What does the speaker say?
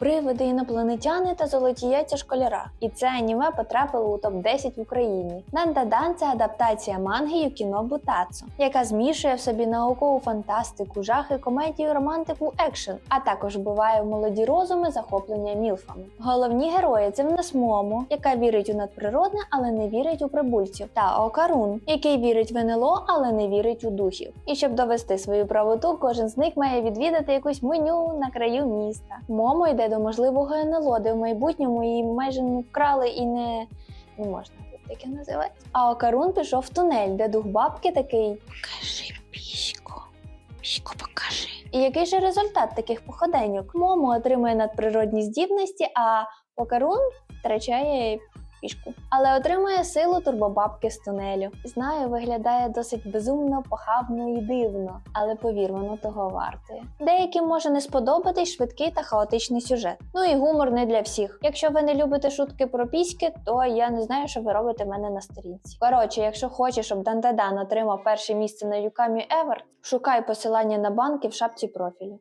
Привиди інопланетяни та золоті яйця школяра. І це аніме потрапило у топ 10 в Україні. Дандадан це адаптація манги Юкіно Бутацу, яка змішує в собі наукову фантастику, жахи, комедію, романтику, екшен, а також буває в молоді розуми захоплення мілфами. Головні герої це в нас Момо, яка вірить у надприродне, але не вірить у прибульців, та Окарун, який вірить в НЛО, але не вірить у духів. І щоб довести свою правоту, кожен з них має відвідати якусь меню на краю міста. Момо йде до можливого НЛО, де в майбутньому її майже не вкрали і не, не можна тут таке називати. А Окарун пішов в тунель, де дух бабки такий Покажи піську, піську покажи. І який же результат таких походеньок? Момо отримує надприродні здібності, а Окарун втрачає пішку. Але отримує силу турбобабки з тунелю. Знаю, виглядає досить безумно, похабно і дивно, але повір, воно того вартує. Деяким може не сподобатись швидкий та хаотичний сюжет. Ну і гумор не для всіх. Якщо ви не любите шутки про піськи, то я не знаю, що ви робите мене на сторінці. Коротше, якщо хочеш, щоб Дандадан отримав перше місце на Юкамі Еверт, шукай посилання на банки в шапці профілю.